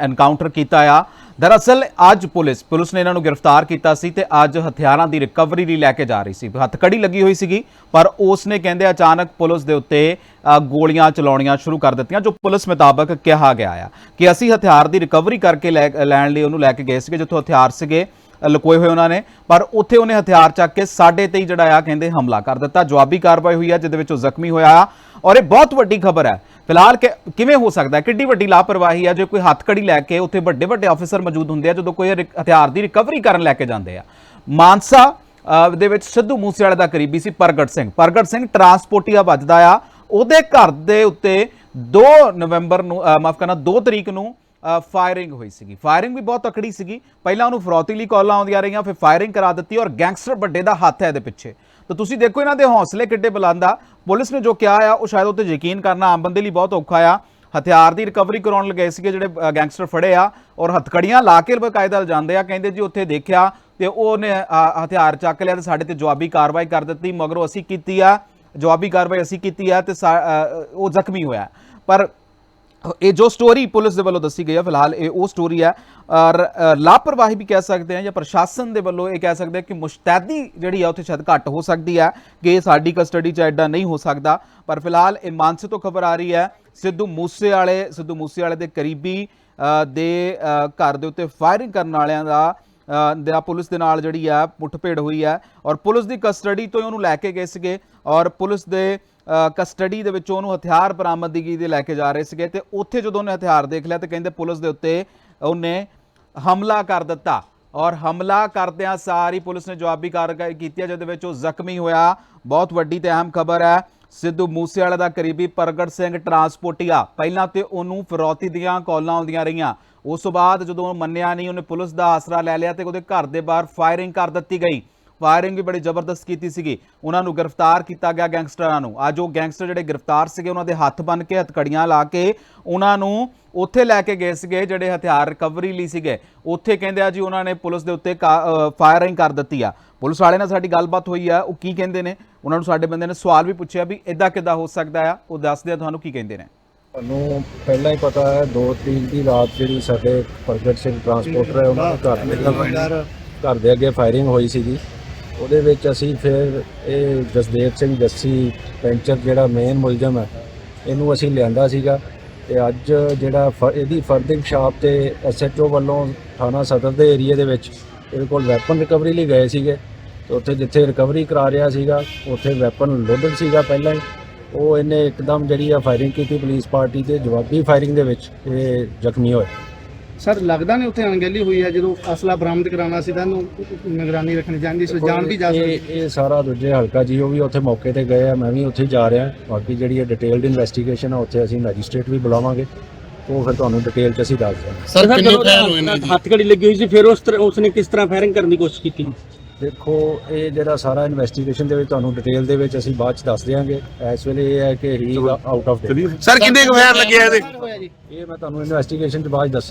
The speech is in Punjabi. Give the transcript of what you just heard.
ਐਨਕਾਊਂਟਰ ਕੀਤਾ ਆ। ਦਰਅਸਲ, ਅੱਜ ਪੁਲਿਸ ਪੁਲਿਸ ਨੇ ਇਹਨਾਂ ਨੂੰ ਗ੍ਰਿਫਤਾਰ ਕੀਤਾ ਸੀ ਤੇ ਅੱਜ ਹਥਿਆਰਾਂ ਦੀ ਰਿਕਵਰੀ ਲਈ ਲੈ ਕੇ ਜਾ ਰਹੀ ਸੀ। ਹੱਥਕੜੀ ਲੱਗੀ ਹੋਈ ਸੀਗੀ, ਪਰ ਉਸ ਨੇ ਕਹਿੰਦੇ ਅਚਾਨਕ ਪੁਲਿਸ ਦੇ ਉੱਤੇ ਗੋਲੀਆਂ ਚਲਾਉਣੀਆਂ ਸ਼ੁਰੂ ਕਰ ਦਿੱਤੀਆਂ, ਜੋ ਪੁਲਿਸ ਮੁਤਾਬਕ ਕਿਹਾ ਗਿਆ ਆ ਕਿ ਅਸੀਂ ਹਥਿਆਰ ਦੀ ਰਿਕਵਰੀ ਕਰਕੇ ਲੈ- ਲੈਣ ਲਈ ਉਹਨੂੰ ਲੈ ਕੇ ਗਏ ਸੀਗੇ, ਜਿੱਥੋਂ ਹਥਿਆਰ ਸੀਗੇ ਲੁਕੋਏ ਹੋਏ ਉਹਨਾਂ ਨੇ। ਪਰ ਉੱਥੇ ਉਹਨੇ ਹਥਿਆਰ ਚੱਕ ਕੇ ਸਾਡੇ ਤੇ ਹੀ ਜਿਹੜਾ ਆ, ਕਹਿੰਦੇ ਹਮਲਾ ਕਰ ਦਿੱਤਾ। ਜਵਾਬੀ ਕਾਰਵਾਈ ਹੋਈ ਆ, ਜਿਹਦੇ ਵਿੱਚ ਉਹ ਜ਼ਖਮੀ ਹੋਇਆ ਆ। ਔਰ ਇਹ ਬਹੁਤ ਵੱਡੀ ਖਬਰ ਹੈ ਫਿਲਹਾਲ ਕਿ ਕਿਵੇਂ ਹੋ ਸਕਦਾ ਕਿੱਡੀ ਵੱਡੀ ਲਾਪਰਵਾਹੀ ਆ, ਜੇ ਕੋਈ ਹੱਥਕੜੀ ਲੈ ਕੇ ਉੱਥੇ ਵੱਡੇ ਵੱਡੇ ਆਫੀਸਰ ਮੌਜੂਦ ਹੁੰਦੇ ਆ, ਜਦੋਂ ਕੋਈ ਹਥਿਆਰ ਦੀ ਰਿਕਵਰੀ ਕਰਨ ਲੈ ਕੇ ਜਾਂਦੇ ਆ। ਮਾਨਸਾ ਦੇ ਵਿੱਚ ਸਿੱਧੂ ਮੂਸੇਵਾਲੇ ਦਾ ਕਰੀਬੀ ਸੀ ਪ੍ਰਗਟ ਸਿੰਘ। ਪ੍ਰਗਟ ਸਿੰਘ ਟਰਾਂਸਪੋਰਟੀਆ ਵੱਜਦਾ ਆ। ਉਹਦੇ ਘਰ ਦੇ ਉੱਤੇ 2 ਨਵੰਬਰ ਨੂੰ ਮਾਫ ਕਰਨਾ 2 ਤਰੀਕ ਨੂੰ ਫਾਇਰਿੰਗ ਹੋਈ ਸੀਗੀ। ਫਾਇਰਿੰਗ ਵੀ ਬਹੁਤ ਤਕੜੀ ਸੀਗੀ। ਪਹਿਲਾਂ ਉਹਨੂੰ ਫਰੋਤੀ ਲਈ ਕਾਲਾਂ ਆਉਂਦੀਆਂ ਰਹੀਆਂ, ਫਿਰ ਫਾਇਰਿੰਗ ਕਰਾ ਦਿੱਤੀ ਔਰ ਗੈਂਗਸਟਰ ਵੱਡੇ ਦਾ ਹੱਥ ਹੈ ਇਹਦੇ ਪਿੱਛੇ। ਤਾਂ ਤੁਸੀਂ ਦੇਖੋ ਇਹਨਾਂ ਦੇ ਹੌਸਲੇ ਕਿੱਡੇ ਬੁਲੰਦ ਆ। ਪੁਲਿਸ ਨੇ ਜੋ ਕਿਹਾ ਆ, ਉਹ ਸ਼ਾਇਦ ਉੱਤੇ ਯਕੀਨ ਕਰਨਾ ਆਮ ਬੰਦੇ ਲਈ ਬਹੁਤ ਔਖਾ ਆ। ਹਥਿਆਰ ਦੀ ਰਿਕਵਰੀ ਕਰਾਉਣ ਲਗੇ ਸੀਗੇ ਜਿਹੜੇ ਗੈਂਗਸਟਰ ਫੜੇ ਆ ਔਰ ਹਥਕੜੀਆਂ ਲਾ ਕੇ ਬਕਾਇਦਾ ਜਾਂਦੇ ਆ। ਕਹਿੰਦੇ ਜੀ ਉੱਥੇ ਦੇਖਿਆ ਤੇ ਉਹਨੇ ਹਥਿਆਰ ਚੱਕ ਲਿਆ ਤੇ ਸਾਡੇ ਤੇ ਜਵਾਬੀ ਕਾਰਵਾਈ ਕਰ ਦਿੱਤੀ, ਮਗਰੋਂ ਅਸੀਂ ਕੀਤੀ ਆ, ਜਵਾਬੀ ਕਾਰਵਾਈ ਅਸੀਂ ਕੀਤੀ ਆ ਤੇ ਸਾ- ਉਹ ਜ਼ਖਮੀ ਹੋਇਆ। ਪਰ ਇਹ ਜੋ ਸਟੋਰੀ ਪੁਲਿਸ ਦੇ ਵੱਲੋਂ ਦੱਸੀ ਗਈ ਹੈ ਫਿਲਹਾਲ ਇਹ ਉਹ ਸਟੋਰੀ ਹੈ ਔਰ ਲਾਪਰਵਾਹੀ ਵੀ ਕਹਿ ਸਕਦੇ ਹਾਂ ਜਾਂ ਪ੍ਰਸ਼ਾਸਨ ਦੇ ਵੱਲੋਂ ਇਹ ਕਹਿ ਸਕਦੇ ਹਾਂ ਕਿ ਮੁਸ਼ਤੈਦੀ ਜਿਹੜੀ ਆ, ਉੱਥੇ ਸ਼ਾਇਦ ਘੱਟ ਹੋ ਸਕਦੀ ਹੈ ਕਿ ਇਹ ਸਾਡੀ ਕਸਟਡੀ 'ਚ ਐਡਾ ਨਹੀਂ ਹੋ ਸਕਦਾ। ਪਰ ਫਿਲਹਾਲ ਇਹ ਮਾਨਸੇ ਤੋਂ ਖਬਰ ਆ ਰਹੀ ਹੈ ਸਿੱਧੂ ਮੂਸੇ ਵਾਲੇ ਸਿੱਧੂ ਮੂਸੇ ਵਾਲੇ ਦੇ ਕਰੀਬੀ ਦੇ ਘਰ ਦੇ ਉੱਤੇ ਫਾਇਰਿੰਗ ਕਰਨ ਵਾਲਿਆਂ ਦਾ ਦਾ ਪੁਲਿਸ ਦੇ ਨਾਲ ਜਿਹੜੀ ਆ, ਮੁੱਠਭੇੜ ਹੋਈ ਹੈ ਔਰ ਪੁਲਿਸ ਦੀ ਕਸਟਡੀ ਤੋਂ ਹੀ ਉਹਨੂੰ ਲੈ ਕੇ ਗਏ ਸੀਗੇ ਔਰ ਪੁਲਿਸ ਦੇ ਕਸਟਡੀ ਦੇ ਵਿੱਚੋਂ ਉਹਨੂੰ ਹਥਿਆਰ ਬਰਾਮਦਗੀ ਦੇ ਲੈ ਕੇ ਜਾ ਰਹੇ ਸੀਗੇ ਤੇ ਉੱਥੇ ਜਦੋਂ ਉਹਨੇ ਹਥਿਆਰ ਦੇਖ ਲਿਆ ਤੇ ਕਹਿੰਦੇ ਪੁਲਿਸ ਦੇ ਉੱਤੇ ਉਹਨੇ ਹਮਲਾ ਕਰ ਦਿੱਤਾ ਔਰ ਹਮਲਾ ਕਰਦਿਆਂ ਸਾਰੀ ਪੁਲਿਸ ਨੇ ਜਵਾਬੀ ਕਾਰਵਾਈ ਕੀਤੀ ਹੈ, ਜਿਹਦੇ ਵਿੱਚ ਉਹ ਜ਼ਖਮੀ ਹੋਇਆ। ਬਹੁਤ ਵੱਡੀ ਤੇ ਅਹਿਮ ਖਬਰ ਹੈ। ਸਿੱਧੂ ਮੂਸੇਵਾਲੇ ਦਾ ਕਰੀਬੀ ਪ੍ਰਗਟ ਸਿੰਘ ਟਰਾਂਸਪੋਰਟੀਆ ਪਹਿਲਾਂ ਤੇ ਉਹਨੂੰ ਫਿਰੌਤੀ ਦੀਆਂ ਕਾਲਾਂ ਆਉਂਦੀਆਂ ਰਹੀਆਂ। ਉਸ ਤੋਂ ਬਾਅਦ ਜਦੋਂ ਉਹ ਮੰਨਿਆ ਨਹੀਂ, ਉਹਨੇ ਪੁਲਿਸ ਦਾ ਆਸਰਾ ਲੈ ਲਿਆ ਤੇ ਉਹਦੇ ਘਰ ਦੇ ਬਾਹਰ ਫਾਇਰਿੰਗ ਕਰ ਦਿੱਤੀ ਗਈ। ਫਾਇਰਿੰਗ ਵੀ ਬੜੀ ਜ਼ਬਰਦਸਤ ਕੀਤੀ ਸੀਗੀ। ਉਹਨਾਂ ਨੂੰ ਗ੍ਰਿਫਤਾਰ ਕੀਤਾ ਗਿਆ ਗੈਂਗਸਟਰਾਂ ਨੂੰ। ਅੱਜ ਉਹ ਗੈਂਗਸਟਰ ਜਿਹੜੇ ਗ੍ਰਿਫਤਾਰ ਸੀਗੇ, ਉਹਨਾਂ ਦੇ ਹੱਥ ਬੰਨ ਕੇ ਹਥਕੜੀਆਂ ਲਾ ਕੇ ਉਹਨਾਂ ਨੂੰ ਉੱਥੇ ਲੈ ਕੇ ਗਏ ਸੀਗੇ, ਜਿਹੜੇ ਹਥਿਆਰ ਰਿਕਵਰੀ ਲਈ ਸੀਗੇ। ਉੱਥੇ ਕਹਿੰਦੇ ਆ ਜੀ, ਉਹਨਾਂ ਨੇ ਪੁਲਿਸ ਦੇ ਉੱਤੇ ਫਾਇਰਿੰਗ ਕਰ ਦਿੱਤੀ ਆ। ਪੁਲਿਸ ਵਾਲੇ ਨਾਲ ਸਾਡੀ ਗੱਲਬਾਤ ਹੋਈ ਆ, ਉਹ ਕੀ ਕਹਿੰਦੇ ਨੇ? ਉਹਨਾਂ ਨੂੰ ਸਾਡੇ ਬੰਦੇ ਨੇ ਸਵਾਲ ਵੀ ਪੁੱਛਿਆ ਵੀ ਇਦਾਂ ਕਿੱਦਾਂ ਹੋ ਸਕਦਾ ਆ? ਉਹ ਦੱਸਦੇ ਆ ਤੁਹਾਨੂੰ ਕੀ ਕਹਿੰਦੇ ਨੇ। ਤੁਹਾਨੂੰ ਪਹਿਲਾਂ ਹੀ ਪਤਾ ਹੈ 2 ਤਰੀਕ ਦੀ ਰਾਤ ਜਿਹੜੀ ਸਾਡੇ ਪ੍ਰਗਟ ਸਿੰਘ ਟਰਾਂਸਪੋਰਟਰ ਹੈ ਉਹਨਾਂ ਦੇ ਘਰ ਦੇ ਘਰ ਦੇ ਅੱਗੇ ਫਾਇਰਿੰਗ ਹੋਈ ਸੀਗੀ। ਉਹਦੇ ਵਿੱਚ ਅਸੀਂ ਫਿਰ ਇਹ ਜਸਦੇਵ ਸਿੰਘ ਜੱਸੀ ਪੈਂਚਰ ਜਿਹੜਾ ਮੇਨ ਮੁਲਜ਼ਮ ਹੈ ਇਹਨੂੰ ਅਸੀਂ ਲਿਆਂਦਾ ਸੀਗਾ ਤੇ ਅੱਜ ਜਿਹੜਾ ਇਹਦੀ ਫਰਦਿੰਗ ਸ਼ਾਪ ਤੇ ਐਸਐਚਓ ਵੱਲੋਂ ਥਾਣਾ ਸਦਰ ਦੇ ਏਰੀਆ ਦੇ ਵਿੱਚ ਇਹਦੇ ਕੋਲ ਵੈਪਨ ਰਿਕਵਰੀ ਲਈ ਗਏ ਸੀਗੇ ਤੇ ਉੱਥੇ ਜਿੱਥੇ ਰਿਕਵਰੀ ਕਰਾ ਰਿਹਾ ਸੀਗਾ ਉੱਥੇ ਵੈਪਨ ਲੋਡਡ ਸੀਗਾ ਪਹਿਲਾਂ ਹੀ। ਉਹ ਇਹਨੇ ਇੱਕਦਮ ਜਿਹੜੀ ਆ ਫਾਇਰਿੰਗ ਕੀਤੀ ਪੁਲਿਸ ਪਾਰਟੀ ਤੇ ਜਵਾਬੀ ਫਾਇਰਿੰਗ ਦੇ ਵਿੱਚ ਇਹ ਜ਼ਖਮੀ ਹੋਏ। ਸਰ ਲੱਗਦਾ ਨਹੀਂ ਉੱਥੇ ਅਣਗਹਿਲੀ ਹੋਈ ਹੈ ਜਦੋਂ ਅਸਲਾ ਬਰਾਮਦ ਕਰਾਉਣਾ ਸੀ ਤਾਂ ਇਹਨੂੰ ਨਿਗਰਾਨੀ ਰੱਖਣੀ ਚਾਹੀਦੀ ਸੀ ਜਾਨ ਵੀ ਜਾ ਸਕਦੀ ਇਹ ਇਹ ਸਾਰਾ ਦੂਜੇ ਹਲਕਾ ਜੀ ਉਹ ਵੀ ਉੱਥੇ ਮੌਕੇ ਤੇ ਗਏ ਆ ਮੈਂ ਵੀ ਉੱਥੇ ਜਾ ਰਿਹਾ। ਬਾਕੀ ਜਿਹੜੀ ਇਹ ਡਿਟੇਲਡ ਇਨਵੈਸਟੀਗੇਸ਼ਨ ਆ ਉੱਥੇ ਅਸੀਂ ਮੈਜਿਸਟ੍ਰੇਟ ਵੀ ਬੁਲਾਵਾਂਗੇ। ਉਹ ਫਿਰ ਤੁਹਾਨੂੰ ਡਿਟੇਲ ਚ ਅਸੀਂ ਦੱਸ ਦਿਆਂਗੇ। ਸਰ ਕਿੰਨੇ ਫਾਇਰ ਹੋਏ ਨੇ ਜੀ? ਹੱਥਕੜੀ ਲੱਗੀ ਹੋਈ ਸੀ ਫਿਰ ਉਸ ਤਰ੍ਹਾਂ ਉਸਨੇ ਕਿਸ ਤਰ੍ਹਾਂ ਫਾਇਰਿੰਗ ਕਰਨ ਦੀ ਕੋਸ਼ਿਸ਼ ਕੀਤੀ? ਦੇਖੋ ਇਹ ਜਿਹੜਾ ਸਾਰਾ ਇਨਵੈਸਟੀਗੇਸ਼ਨ ਦੇ ਵਿੱਚ ਤੁਹਾਨੂੰ ਡਿਟੇਲ ਦੇ ਵਿੱਚ ਅਸੀਂ ਬਾਅਦ ਚ ਦੱਸ ਦਿਆਂਗੇ। ਇਸ ਵੇਲੇ ਇਹ ਹੈ ਕਿ ਹੀ ਆਊਟ ਆਫ ਸਰ ਕਿੰਨੇ ਕੁ ਫਾਇਰ ਲੱਗੇ ਆ ਇਹਦੇ? ਇਹ ਮੈਂ ਤੁਹਾਨੂੰ ਇਨਵੈਸਟੀਗੇਸ਼ਨ ਚ ਬਾਅਦ 'ਚ ਦੱਸ